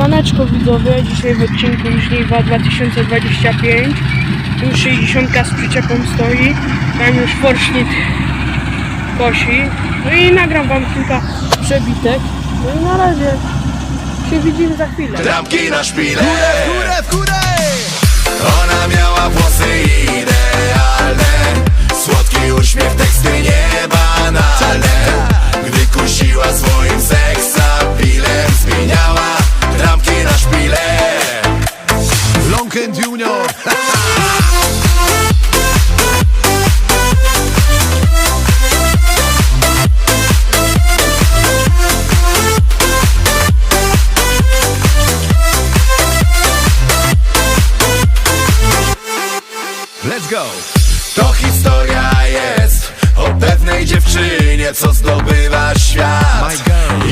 Siemaneczko widzowie, dzisiaj w odcinku Żniwa 2025 Już 60 z przyczepą stoi. Tam już forsznik kosi. No i nagram wam kilka przebitek. No i na razie się widzimy za chwilę. Trampki na górę! Co zdobywa świat.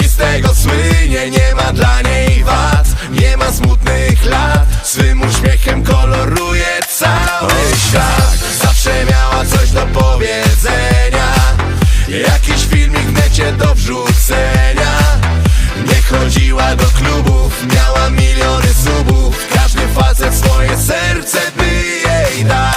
I z tego słynie, nie ma dla niej wad. Nie ma smutnych lat, swym uśmiechem koloruje cały świat. Zawsze miała coś do powiedzenia. Jakiś filmik w necie do wrzucenia. Nie chodziła do klubów, miała miliony subów. Każdy facet swoje serce by jej dał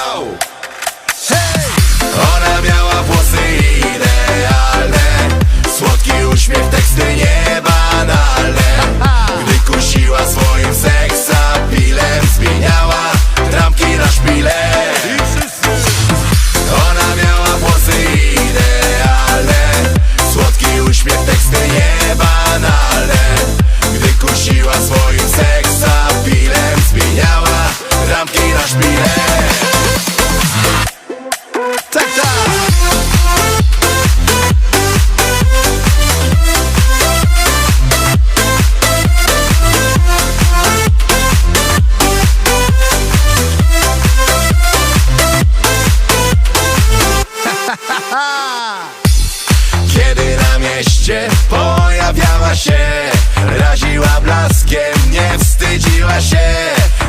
mieście pojawiała się. Raziła blaskiem, nie wstydziła się.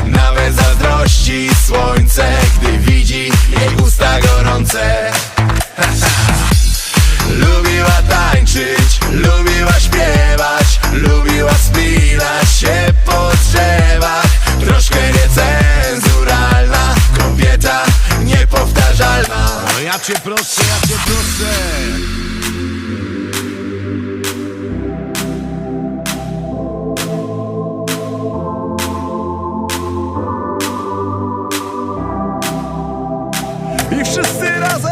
Nawet zazdrości słońce Gdy widzi jej usta gorące. Lubiła tańczyć, lubiła śpiewać Lubiła spinać się po drzewach. Troszkę niecenzuralna Kobieta niepowtarzalna. No ja cię proszę, ja cię proszę! Wszyscy razem!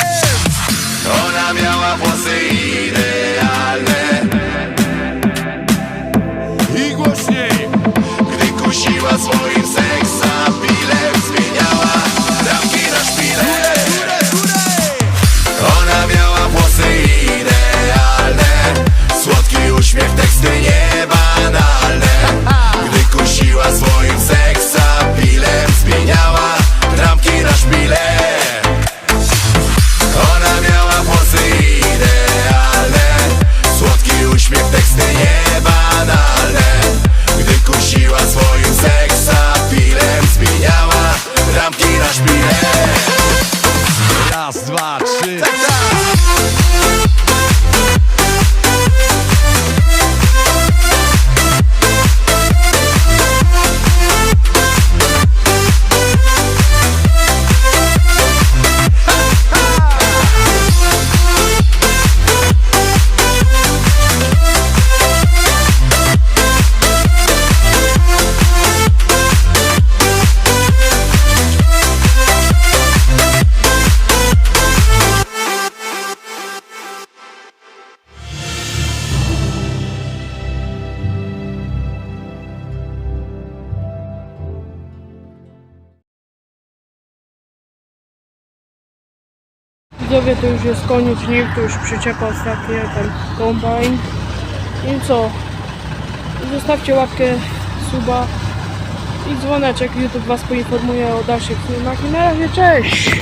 Ona miała włosy idealne I głośniej! Gdy kusiła swoim seksapilem dwa, trzy. Tak. Widzowie to już jest koniec żniw, to już przyczepa ostatnia, ten kombajn I co? Zostawcie łapkę, suba i dzwoneczek, YouTube was poinformuje o dalszych filmach i na razie cześć!